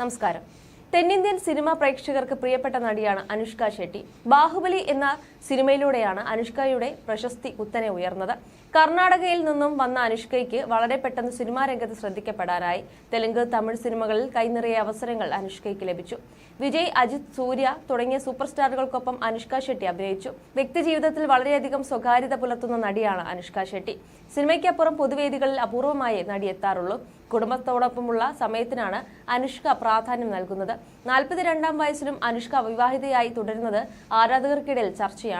നമസ്കാരം. തെന്നിന്ത്യൻ സിനിമാ പ്രേക്ഷകർക്ക് പ്രിയപ്പെട്ട നടിയാണ് അനുഷ്ക ഷെട്ടി. ബാഹുബലി എന്ന സിനിമയിലൂടെയാണ് അനുഷ്കയുടെ പ്രശസ്തി കുത്തനെ ഉയർന്നത്. കർണാടകയിൽ നിന്നും വന്ന അനുഷ്കയ്ക്ക് വളരെ പെട്ടെന്ന് സിനിമാ രംഗത്ത് ശ്രദ്ധിക്കപ്പെടാനായി തെലുങ്ക് തമിഴ് സിനിമകളിൽ കൈനിറിയ അവസരങ്ങൾ അനുഷ്കയ്ക്ക് ലഭിച്ചു. വിജയ് അജിത് സൂര്യ തുടങ്ങിയ സൂപ്പർ സ്റ്റാറുകൾക്കൊപ്പം അനുഷ്ക ഷെട്ടി അഭിനയിച്ചു. വ്യക്തിജീവിതത്തിൽ വളരെയധികം സ്വകാര്യത പുലർത്തുന്ന നടിയാണ് അനുഷ്ക ഷെട്ടി. സിനിമയ്ക്കപ്പുറം പൊതുവേദികളിൽ അപൂർവമായി നടി എത്താറുള്ളൂ കുടുംബത്തോടൊപ്പമുള്ള സമയത്തിനാണ് അനുഷ്ക പ്രാധാന്യം നൽകുന്നത്. നാൽപ്പത്തിരണ്ടാം വയസ്സിലും അനുഷ്ക വിവാഹിതയായി തുടരുന്നത് ആരാധകർക്കിടയിൽ ചർച്ചയാണ്.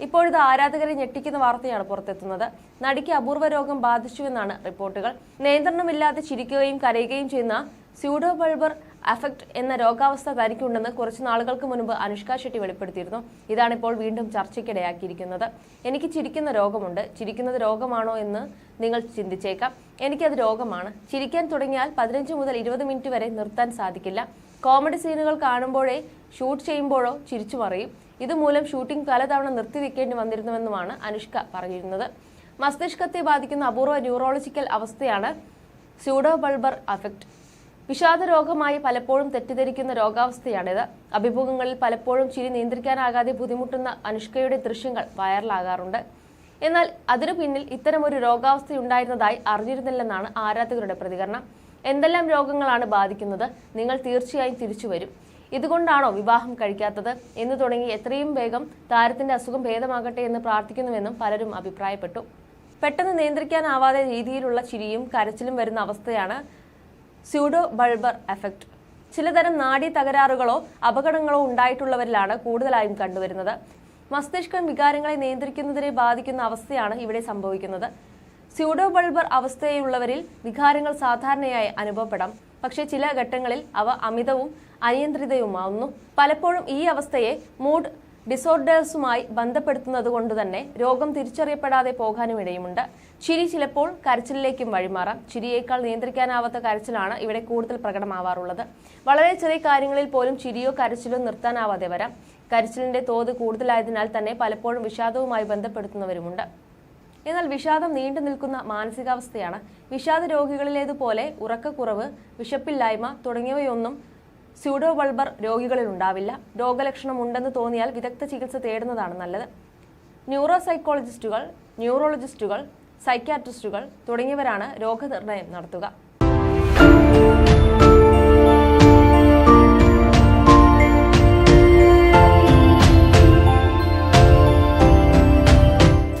ഇപ്പോഴത്തെ ആരാധകരെ ഞെട്ടിക്കുന്ന വാർത്തയാണ് പുറത്തെത്തുന്നത്. നടിക്ക് അപൂർവ രോഗം ബാധിച്ചുവെന്നാണ് റിപ്പോർട്ടുകൾ. നിയന്ത്രണമില്ലാതെ ചിരിക്കുകയും കരയുകയും ചെയ്യുന്ന സ്യൂഡോ ബൾബർ അഫക്ട് എന്ന രോഗാവസ്ഥ തനിക്കുണ്ടെന്ന് കുറച്ച് നാളുകൾക്ക് മുൻപ് അനുഷ്ക ഷെട്ടി വെളിപ്പെടുത്തിയിരുന്നു. ഇതാണിപ്പോൾ വീണ്ടും ചർച്ചയ്ക്കിടയാക്കിയിരിക്കുന്നത്. എനിക്ക് ചിരിക്കുന്ന രോഗമുണ്ട്. ചിരിക്കുന്നത് രോഗമാണോ എന്ന് നിങ്ങൾ ചിന്തിച്ചേക്കാം. എനിക്കത് രോഗമാണ്. ചിരിക്കാൻ തുടങ്ങിയാൽ പതിനഞ്ച് മുതൽ ഇരുപത് മിനിറ്റ് വരെ നിർത്താൻ സാധിക്കില്ല. കോമഡി സീനുകൾ കാണുമ്പോഴേ ഷൂട്ട് ചെയ്യുമ്പോഴോ ചിരിച്ചു മറിയും. ഇതുമൂലം ഷൂട്ടിംഗ് പലതവണ നിർത്തിവെക്കേണ്ടി വന്നിരുന്നുവെന്നുമാണ് അനുഷ്ക പറഞ്ഞിരുന്നത് മസ്തിഷ്കത്തെ ബാധിക്കുന്ന അപൂർവ ന്യൂറോളജിക്കൽ അവസ്ഥയാണ് സ്യൂഡോ ബൾബർ അഫക്റ്റ് വിഷാദ രോഗമായി പലപ്പോഴും തെറ്റിദ്ധരിക്കുന്ന രോഗാവസ്ഥയാണിത്. അഭിമുഖങ്ങളിൽ പലപ്പോഴും ചിരി നിയന്ത്രിക്കാനാകാതെ ബുദ്ധിമുട്ടുന്ന അനുഷ്കയുടെ ദൃശ്യങ്ങൾ വൈറലാകാറുണ്ട്. എന്നാൽ അതിനു പിന്നിൽ ഇത്തരമൊരു രോഗാവസ്ഥയുണ്ടായിരുന്നതായി അറിഞ്ഞിരുന്നില്ലെന്നാണ് ആരാധകരുടെ പ്രതികരണം. എന്തെല്ലാം രോഗങ്ങളാണ് ബാധിക്കുന്നത് നിങ്ങൾ തീർച്ചയായും തിരിച്ചു വരും ഇതുകൊണ്ടാണോ വിവാഹം കഴിക്കാത്തത് എന്ന് തുടങ്ങി എത്രയും വേഗം താരത്തിന്റെ അസുഖം ഭേദമാകട്ടെ എന്ന് പ്രാർത്ഥിക്കുന്നുവെന്നും പലരും അഭിപ്രായപ്പെട്ടു. പെട്ടെന്ന് നിയന്ത്രിക്കാനാവാതെ രീതിയിലുള്ള ചിരിയും കരച്ചിലും വരുന്ന അവസ്ഥയാണ് സ്യൂഡോ ബൾബർ എഫക്റ്റ് ചിലതരം നാഡി തകരാറുകളോ അപകടങ്ങളോ ഉണ്ടായിട്ടുള്ളവരിലാണ് കൂടുതലായും കണ്ടുവരുന്നത്. മസ്തിഷ്കം വികാരങ്ങളെ നിയന്ത്രിക്കുന്നതിനെ ബാധിക്കുന്ന അവസ്ഥയാണ് ഇവിടെ സംഭവിക്കുന്നത്. സ്യൂഡോ ബൾബർ അവസ്ഥയുള്ളവരിൽ വികാരങ്ങൾ സാധാരണയായി അനുഭവപ്പെടാം. പക്ഷേ ചില ഘട്ടങ്ങളിൽ അവ അമിതവും അനിയന്ത്രിതവുമാവുന്നു പലപ്പോഴും ഈ അവസ്ഥയെ മൂഡ് ഡിസോർഡേഴ്സുമായി ബന്ധപ്പെടുത്തുന്നത് കൊണ്ട് തന്നെ രോഗം തിരിച്ചറിയപ്പെടാതെ പോകാനും ഇടയുമുണ്ട്. ചിരി ചിലപ്പോൾ കരച്ചിലിലേക്കും വഴിമാറാം. ചിരിയേക്കാൾ നിയന്ത്രിക്കാനാവാത്ത കരച്ചിലാണ് ഇവിടെ കൂടുതൽ പ്രകടമാവാറുള്ളത്. വളരെ ചെറിയ കാര്യങ്ങളിൽ പോലും ചിരിയോ കരച്ചിലോ നിർത്താനാവാതെ വരാം. കരച്ചിലിന്റെ തോത് കൂടുതലായതിനാൽ തന്നെ പലപ്പോഴും വിഷാദവുമായി ബന്ധപ്പെടുത്തുന്നവരുമുണ്ട്. എന്നാൽ വിഷാദം നീണ്ടു നിൽക്കുന്ന മാനസികാവസ്ഥയാണ്. വിഷാദ രോഗികളിലേതുപോലെ ഉറക്കക്കുറവ് വിശപ്പില്ലായ്മ തുടങ്ങിയവയൊന്നും സ്യൂഡോ ബൾബർ രോഗികളിൽ ഉണ്ടാവില്ല രോഗലക്ഷണം ഉണ്ടെന്ന് തോന്നിയാൽ വിദഗ്ധ ചികിത്സ തേടുന്നതാണ് നല്ലത്. ന്യൂറോ സൈക്കോളജിസ്റ്റുകൾ ന്യൂറോളജിസ്റ്റുകൾ സൈക്യാട്രിസ്റ്റുകൾ തുടങ്ങിയവരാണ് രോഗനിർണയം നടത്തുക.